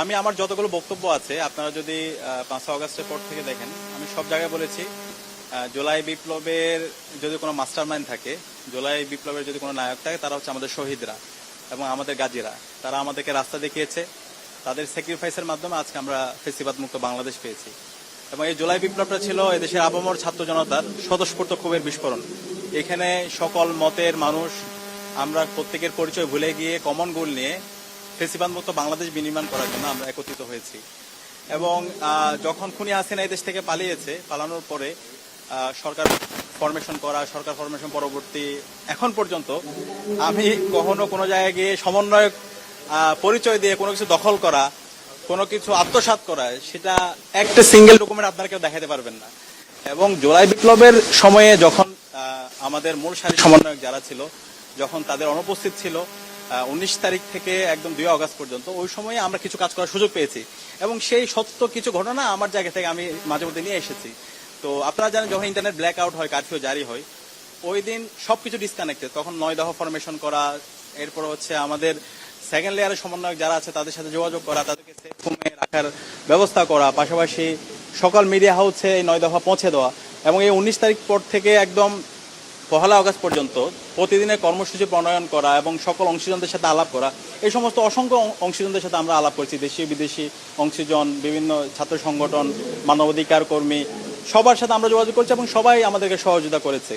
আমি আমার যতগুলো বক্তব্য আছে, আপনারা যদি পাঁচই আগস্টের পর থেকে দেখেন, আমি সব জায়গায় বলেছি জুলাই বিপ্লবের যদি কোনো মাস্টার মাইন্ড থাকে, জুলাই বিপ্লবের যদি কোনো নায়ক থাকে, তারা হচ্ছে আমাদের শহীদরা এবং আমাদের গাজীরা। তারা আমাদেরকে রাস্তা দেখিয়েছে। তাদের স্যাক্রিফাইসের মাধ্যমে আজকে আমরা ফেসিবাদ মুক্ত বাংলাদেশ পেয়েছি। এবং এই জুলাই বিপ্লবটা ছিল এদেশের আবমর ছাত্র জনতার স্বতঃস্ফূর্ত ক্ষোভের বিস্ফোরণ। এখানে সকল মতের মানুষ, আমরা প্রত্যেকের পরিচয় ভুলে গিয়ে কমন গোল নিয়ে ফেসিবাদ মতো বাংলাদেশ বিনির্মাণ করার জন্য আমরা একত্রিত হয়েছি। এবং যখন খুনি হাসিনা এই দেশ থেকে পালিয়েছে, পালানোর পরে সরকার ফরমেশন করা, সরকার ফরমেশন পরবর্তী, এখন পর্যন্ত আমি কখনো কোনো জায়গায় গিয়ে সমন্বয়ক পরিচয় দিয়ে কোনো কিছু দখল করা, কোনো কিছু আত্মসাৎ করা, সেটা একটা সিঙ্গেল ডকুমেন্ট আপনারা কেউ দেখাতে পারবেন না। এবং জুলাই বিপ্লবের সময়ে যখন আমাদের মূল সারি সমন্বয়ক যারা ছিল, যখন তাদের অনুপস্থিত ছিল উনিশ তারিখ থেকে একদম দুই আগস্ট পর্যন্ত, ওই সময়ে আমরা কিছু কাজ করার সুযোগ পেয়েছি। এবং সেই সত্য কিছু ঘটনা আমার জায়গা থেকে আমি মাঝে মধ্যে নিয়ে এসেছি। তো আপনারা জানেন, যখন ইন্টারনেট ব্ল্যাক আউট হয় কারফিউ জারি হয়, ওই দিন সবকিছু ডিসকানেক্টেড তখন নয় দফা ফরমেশন করা, এরপর হচ্ছে আমাদের সেকেন্ড লেয়ারের সমন্বয়ক যারা আছে, তাদের সাথে যোগাযোগ করা, তাদেরকে সেফ রাখার ব্যবস্থা করা, পাশাপাশি সকল মিডিয়া হাউসে এই নয় দফা পৌঁছে দেওয়া। এবং এই উনিশ তারিখ পর থেকে একদম পহেলা আগস্ট পর্যন্ত প্রতিদিনের কর্মসূচি প্রণয়ন করা এবং সকল অংশীজনদের সাথে আলাপ করা, এই সমস্ত অসংখ্য অংশীজনদের সাথে আমরা আলাপ করছি, দেশীয়, বিদেশি অংশীজন, বিভিন্ন ছাত্র সংগঠন, মানবাধিকার কর্মী, সবার সাথে আমরা যোগাযোগ করছি এবং সবাই আমাদেরকে সহযোগিতা করেছে।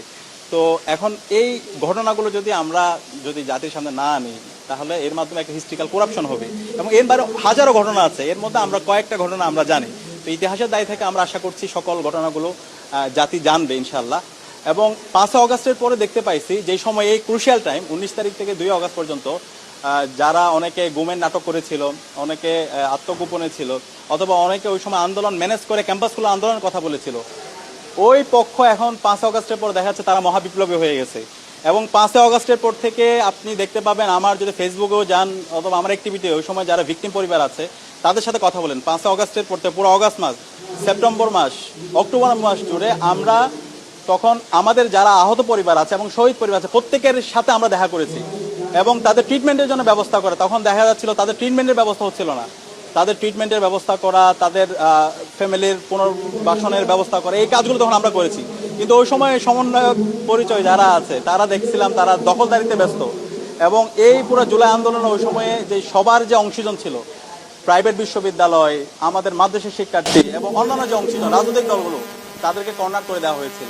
তো এখন এই ঘটনাগুলো যদি আমরা যদি জাতির সামনে না আনি, তাহলে এর মাধ্যমে একটা হিস্ট্রিক্যাল করাপশন হবে এবং এর হাজারো ঘটনা আছে, এর মধ্যে আমরা কয়েকটা ঘটনা আমরা জানি। তো ইতিহাসের দায় থেকে আমরা আশা করছি সকল ঘটনাগুলো জাতি জানবে ইনশাল্লাহ এবং পাঁচই অগস্টের পরে দেখতে পাইছি, যে সময় এই ক্রুশিয়াল টাইম উনিশ তারিখ থেকে দুই অগস্ট পর্যন্ত যারা অনেকে গুমের নাটক করেছিল, অনেকে আত্মগোপনে ছিল, অথবা অনেকে ওই সময় আন্দোলন ম্যানেজ করে ক্যাম্পাসগুলো আন্দোলনের কথা বলেছিল, ওই পক্ষ এখন পাঁচ অগস্টের পর দেখা যাচ্ছে তারা মহাবিপ্লবী হয়ে গেছে। এবং পাঁচই অগস্টের পর থেকে আপনি দেখতে পাবেন, আমার যদি ফেসবুকেও যান, অথবা আমার অ্যাক্টিভিটি ওই সময় যারা ভিকটিম পরিবার আছে, তাদের সাথে কথা বলেন। পাঁচই অগস্টের পর থেকে, পুরো অগস্ট মাস সেপ্টেম্বর মাস অক্টোবর মাস জুড়ে আমরা তখন আমাদের যারা আহত পরিবার আছে এবং শহীদ পরিবার আছে, প্রত্যেকের সাথে আমরা দেখা করেছি এবং তাদের ট্রিটমেন্টের জন্য ব্যবস্থা করে। তখন দেখা যাচ্ছিল তাদের ট্রিটমেন্টের ব্যবস্থা হচ্ছিল না। তাদের ট্রিটমেন্টের ব্যবস্থা করা, তাদের ফ্যামিলির পুনর্বাসনের ব্যবস্থা করা, এই কাজগুলো তখন আমরা করেছি। কিন্তু ওই সময় সমন্বয়ক পরিচয় যারা আছে, তারা দেখছিলাম তারা দখলদারিতে ব্যস্ত। এবং এই পুরো জুলাই আন্দোলনে ওই সময়ে যে সবার যে অংশীজন ছিল প্রাইভেট বিশ্ববিদ্যালয়, আমাদের মাদ্রাসা শিক্ষার্থী এবং অন্যান্য যে অংশীজন, রাজনৈতিক দলগুলো, তাদেরকে কর্নার করে দেওয়া হয়েছিল।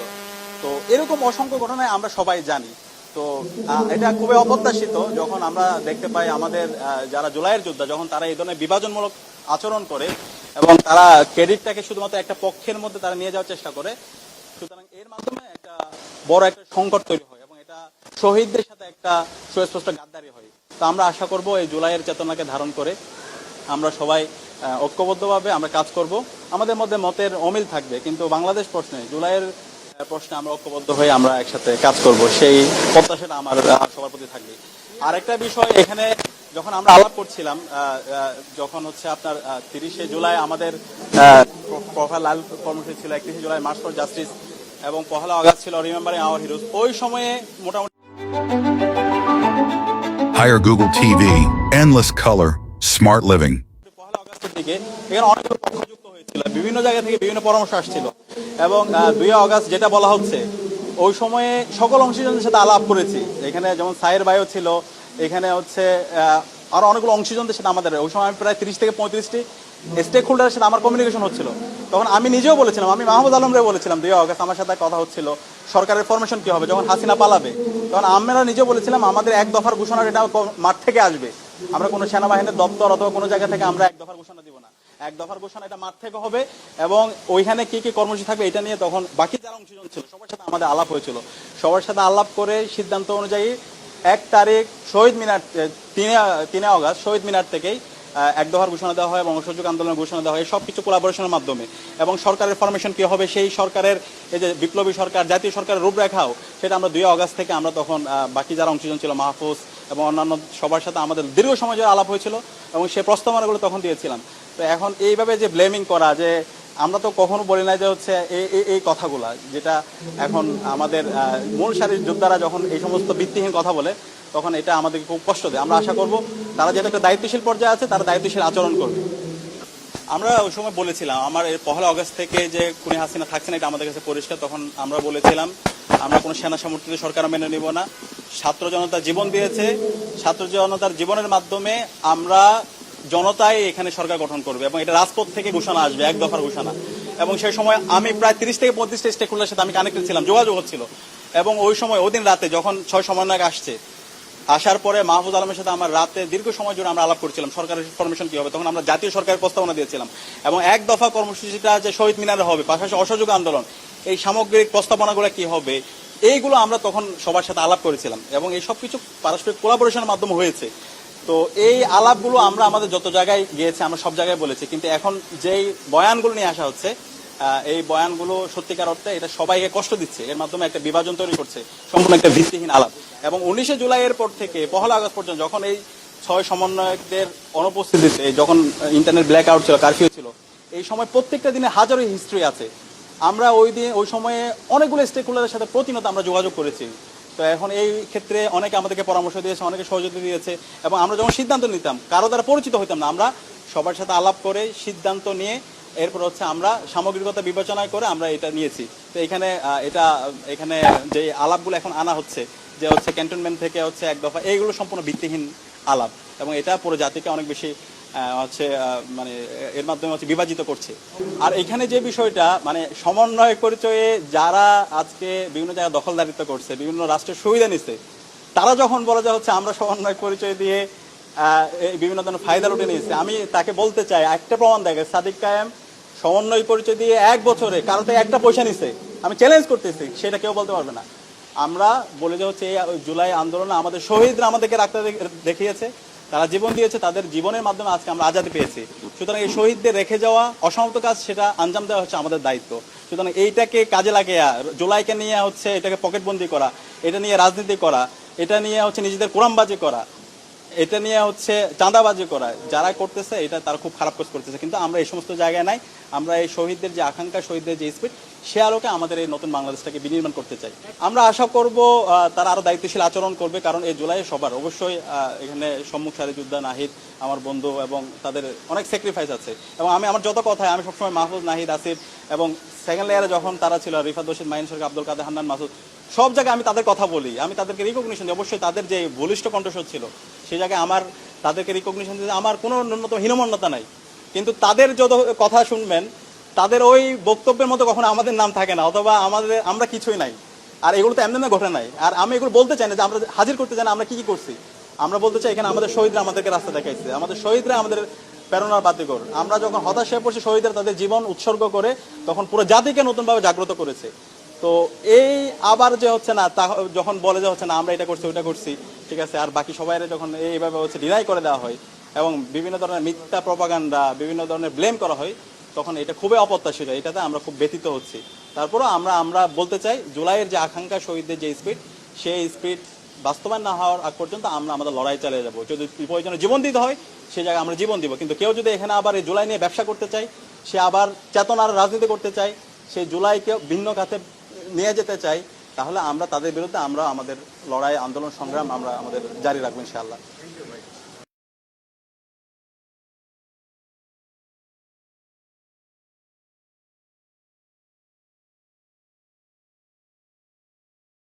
তো এরকম অসংখ্য ঘটনায় আমরা সবাই জানি। তো এটা খুবই অপ্রত্যাশিত যখন আমরা দেখতে পাই আমাদের যারা জুলাইয়ের যোদ্ধা, যখন তারা এই ধরনের বিভাজনমূলক আচরণ করে এবং তারা ক্রেডিটটাকে শুধুমাত্র একটা পক্ষের মধ্যে তারা নিয়ে যাওয়ার চেষ্টা করে, সুতরাং এর মাধ্যমে একটা বড় একটা সংকট তৈরি হয় এবং এটা শহীদদের সাথে একটা সুস্পষ্ট গাদ্দারি হয়। তো আমরা আশা করব এই জুলাইয়ের চেতনাকে ধারণ করে আমরা সবাই ঐক্যবদ্ধভাবে আমরা কাজ করব। আমাদের মধ্যে মতের অমিল থাকবে, কিন্তু বাংলাদেশ প্রশ্নে জুলাইয়ের প্রশ্নে আমরা ঐক্যবদ্ধ হয়ে আমরা একসাথে কাজ করব। সেই প্রত্যাশাটা আমার সবার প্রতি থাকবে। আর একটা বিষয় এখানে যখন আমরা আলাপ করছিলাম যখন হচ্ছে আপনার তিরিশে জুলাই আমাদের প্রফাইল লাল কর্মসূচি ছিল একত্রিশে জুলাই মার্চ ফর জাস্টিস এবং পহেলা আগস্ট ছিল রিমেম্বারিং আওয়ার হিরোজ ওই সময়ে মোটামুটি Hire Google TV, endless color, smart living. পহেলা আগস্টের দিকে এখানে অনেকগুলো পক্ষ যুক্ত হয়েছিল বিভিন্ন জায়গা থেকে বিভিন্ন পরামর্শ আসছিল। এবং দুই আগস্ট যেটা বলা হচ্ছে ওই সময়ে সকল অংশীজনদের সাথে আলাপ করেছি। এখানে যেমন সায়ের ভাইও ছিল এখানে হচ্ছে আহ, আরও অনেকগুলো অংশীজনদের সাথে আমাদের। ওই সময় আমি প্রায় তিরিশ থেকে পঁয়ত্রিশটি স্টেক হোল্ডারের সাথে আমার কমিউনিকেশন হচ্ছিল। তখন আমি নিজেও বলেছিলাম আমি মাহমুদ আলমরে বলেছিলাম দুই আগস্ট আমার সাথে কথা হচ্ছিল সরকারের ফরমেশন কি হবে? যখন হাসিনা পালাবে তখন আমরা নিজেও বলেছিলাম আমাদের এক দফার ঘোষণা এটা মাঠ থেকে আসবে। আমরা কোনো সেনাবাহিনীর দপ্তর অথবা কোনো জায়গা থেকে আমরা এক দফার ঘোষণা এক দফার ঘোষণা, এটা মাঠ থেকে হবে এবং ওইখানে কি কি কর্মসূচি থাকবে এটা নিয়ে তখন বাকি যারা অংশ ছিল, সবার সাথে আমাদের আলাপ হয়েছিল। সবার সাথে আলাপ করে সিদ্ধান্ত অনুযায়ী এক তারিখ শহীদ মিনার তিনে তিনে অগাস্ট, শহীদ মিনার থেকেই এক দফার ঘোষণা দেওয়া হয় এবং অসহযোগ আন্দোলনের ঘোষণা দেওয়া হয় সব কিছু কোলাবোরেশনের মাধ্যমে। এবং সরকারের ফরমেশন কি হবে, সেই সরকারের এই যে বিপ্লবী সরকার, জাতীয় সরকারের রূপরেখাও, সেটা আমরা দুই আগস্ট থেকে আমরা তখন বাকি যারা অংশীজন ছিল, মাহফুজ এবং অন্যান্য সবার সাথে আমাদের দীর্ঘ সময় ধরে আলাপ হয়েছিল এবং সেই প্রস্তাবনাগুলো তখন দিয়েছিলাম। তো এখন এইভাবে যে ব্লেমিং করা, যে আমরা তো কখনো বলি না যে হচ্ছে এই, এই- কথাগুলা, যেটা এখন আমাদের মূল সারির যোদ্ধারা যখন এই সমস্ত ভিত্তিহীন কথা বলে তখন এটা আমাদেরকে খুব কষ্ট দেয়। আমরা আশা করব তারা যেহেতু একটা দায়িত্বশীল পর্যায়ে আছে, তারা দায়িত্বশীল আচরণ করবে। আমরা ওই সময় বলেছিলাম, আমার পহেলা অগস্ট থেকে যে খুনি হাসিনা থাকছে না, এটা আমাদের কাছে পরিষ্কার, তখন আমরা বলেছিলাম, আমরা কোনো সেনা সমর্থিত সরকার মেনে নিব না। ছাত্র জনতা জীবন দিয়েছে, ছাত্র জনতার জীবনের মাধ্যমে আমরা জনতাই এখানে সরকার গঠন করবে এবং এটা রাজপথ থেকে ঘোষণা আসবে, এক দফার ঘোষণা। এবং সেই সময় আমি প্রায় তিরিশ থেকে পঁয়ত্রিশটা স্টেক হোল্ডারের সাথে আমি কানেক্টেড ছিলাম, যোগাযোগ হচ্ছিল। এবং ওই সময়, ওই দিন রাতে যখন ছয় সমন্বয়ক আসছে আসার পরে মাহফুজ আলমের সাথে আমার রাতে দীর্ঘ সময় জুড়ে আমরা আলাপ করছিলাম। সরকারের ফরমেশন কি হবে? তখন আমরা জাতীয় সরকারের প্রস্তাবনা দিয়েছিলাম। এবং এক দফা কর্মসূচিটা যে শহীদ মিনারে হবে, পাশাপাশি অসহযোগ আন্দোলন, এই সামগ্রিক প্রস্তাবনাগুলো কি হবে, এইগুলো আমরা তখন সবার সাথে আলাপ করেছিলাম। এবং এই সব কিছু পারস্পরিক কোলাবোরেশনের মাধ্যমে হয়েছে। তো এই আলাপগুলো আমরা আমাদের যত জায়গায় গিয়েছি, আমরা সব জায়গায় বলেছি। কিন্তু এখন যেই বয়ানগুলো নিয়ে আসা হচ্ছে এই বয়ানগুলো সত্যিকার অর্থে এটা সবাইকে কষ্ট দিচ্ছে। এর মাধ্যমে একটা বিভাজন তৈরি করছে, সম্পূর্ণ একটা ভিত্তিহীন আলাপ। এবং উনিশে জুলাইয়ের পর থেকে, পহলা আগস্ট পর্যন্ত যখন এই ছয় সমন্বয়কদের অনুপস্থিতিতে, যখন ইন্টারনেট ব্ল্যাক আউট ছিল কারফিউ ছিল, এই সময় প্রত্যেকটা দিনে হাজারো হিস্ট্রি আছে। আমরা ওই দিন, ওই সময়ে অনেকগুলো স্টেক হোল্ডারের সাথে প্রতিনিয়ত আমরা যোগাযোগ করেছি। তো এখন এই ক্ষেত্রে অনেকে আমাদেরকে পরামর্শ দিয়েছে, অনেকে সহযোগিতা দিয়েছে, এবং আমরা যখন সিদ্ধান্ত নিতাম, কারও দ্বারা পরিচিত হইতাম না, আমরা সবার সাথে আলাপ করে সিদ্ধান্ত নিয়ে এরপর হচ্ছে আমরা সামগ্রিকতা বিবেচনা করে আমরা এটা নিয়েছি। তো এখানে এটা, এখানে যে আলাপগুলো এখন আনা হচ্ছে, যে হচ্ছে ক্যান্টনমেন্ট থেকে হচ্ছে এক দফা এইগুলো সম্পূর্ণ ভিত্তিহীন আলাপ এবং এটা পুরো জাতিকে অনেক বেশি হচ্ছে মানে এর মাধ্যমে হচ্ছে বিভাজিত করছে। আর এখানে যে বিষয়টা মানে সমন্বয় পরিচয়ে যারা আজকে বিভিন্ন জায়গায় দখলদারিত্ব করছে, বিভিন্ন রাষ্ট্রের সুবিধা নিচ্ছে, তারা যখন বলে যে হচ্ছে আমরা সমন্বয় পরিচয় দিয়ে বিভিন্ন ধরনের ফায়দা লুটে নিয়েছে। আমি তাকে বলতে চাই, একটা প্রমাণ দেখে সাদিক কায়েম সমন্বয় পরিচয় দিয়ে এক বছরে কারও থেকে একটা পয়সা নিছে। আমি চ্যালেঞ্জ করতেছি, সেটা কেউ বলতে পারবে না। আমরা বলে যে হচ্ছে, এই জুলাই আন্দোলনে আমাদের শহীদরা আমাদেরকে রাখতে দেখিয়েছে। তারা জীবন দিয়েছে, তাদের জীবনের মাধ্যমে আজকে আমরা আজাদি পেয়েছি। সুতরাং এই শহীদদের রেখে যাওয়া অসমাপ্ত কাজ, সেটা আঞ্জাম দেওয়া হচ্ছে আমাদের দায়িত্ব। সুতরাং এইটাকে কাজে লাগিয়ে, জুলাইকে নিয়ে হচ্ছে এটাকে পকেটবন্দি করা, এটা নিয়ে রাজনীতি করা, এটা নিয়ে হচ্ছে নিজেদের কোরআনবাজি করা এটা নিয়ে হচ্ছে চাঁদাবাজি করা। যারা করতেছে, এটা তারা খুব খারাপ কাজ করতেছে। কিন্তু আমরা এই সমস্ত জায়গায় নাই। আমরা এই শহীদদের যে আকাঙ্ক্ষা, শহীদদের যে স্পিড, সে আলোকে আমাদের এই নতুন বাংলাদেশটাকে বিনির্মাণ করতে চাই। আমরা আশা করব তারা আরও দায়িত্বশীল আচরণ করবে, কারণ এই জুলাই সবার। অবশ্যই এখানে সম্মুখ সারি যোদ্ধা নাহিদ, আমার বন্ধু এবং তাদের অনেক স্যাক্রিফাইস আছে। এবং আমি, আমার যত কথায়, আমি সবসময় মাহফুজ নাহিদ, আসিফ এবং সেকেন্ড লেয়ারে যখন তারা ছিল, রিফাত রশিদ মাইন সরকার, আব্দুল কাদের, হান্নান মাসুদ সব জায়গায় আমি তাদের কথা বলি, আমি তাদেরকে রিকগনিশন দিই। অবশ্যই তাদের যে বলিষ্ঠ কণ্ঠস্বর ছিল সেই জায়গায় আমার, তাদেরকে রিকগনিশন দিতে আমার কোনো ন্যূনতম হীনমন্যতা নাই। কিন্তু তাদের যত কথা শুনবেন, তাদের ওই বক্তব্যের মতো কখনো আমাদের নাম থাকে না, অথবা আমাদের, আমরা কিছুই নাই। আর এগুলো তো এমনি ঘটে নাই। আর আমি এগুলো বলতে চাই না যে আমরা হাজির করতে চাই না, আমরা কি কি করছি। আমরা বলতে চাই এখানে আমাদের শহীদরা আমাদেরকে রাস্তা দেখাইছে। আমাদের শহীদরা আমাদের প্রেরণার বাতিকর আমরা যখন হতাশ হয়ে পড়ছি, শহীদরা তাদের জীবন উৎসর্গ করে তখন পুরো জাতিকে নতুনভাবে জাগ্রত করেছে। তো এই আবার যে হচ্ছে না, তা যখন বলে যে হচ্ছে না, আমরা এটা করছি ওটা করছি, ঠিক আছে, আর বাকি সবাই যখন এইভাবে হচ্ছে ডিনাই করে দেওয়া হয়, এবং বিভিন্ন ধরনের মিথ্যা প্রপাগান্ডা বিভিন্ন ধরনের ব্লেম করা হয়, তখন এটা খুবই অপ্রত্যাশিত, এটাতে আমরা খুব ব্যতীত হচ্ছি। তারপরও আমরা আমরা বলতে চাই, জুলাইয়ের যে আকাঙ্ক্ষা শহীদদের যে স্পিড সেই স্পিড বাস্তবায়ন না হওয়ার আগ পর্যন্ত আমরা আমাদের লড়াই চালিয়ে যাব। যদি প্রয়োজনে জীবন দিতে হয়, সে জায়গায় আমরা জীবন দিব। কিন্তু কেউ যদি এখানে আবার এই জুলাই নিয়ে ব্যবসা করতে চায়, সে আবার চেতনার রাজনীতি করতে চায় সেই জুলাইকে ভিন্ন খাতে নিয়ে যেতে চাই, তাহলে আমরা তাদের বিরুদ্ধে আমরা আমাদের লড়াই, আন্দোলন, সংগ্রাম আমরা আমাদের জারি রাখব ইনশাআল্লাহ।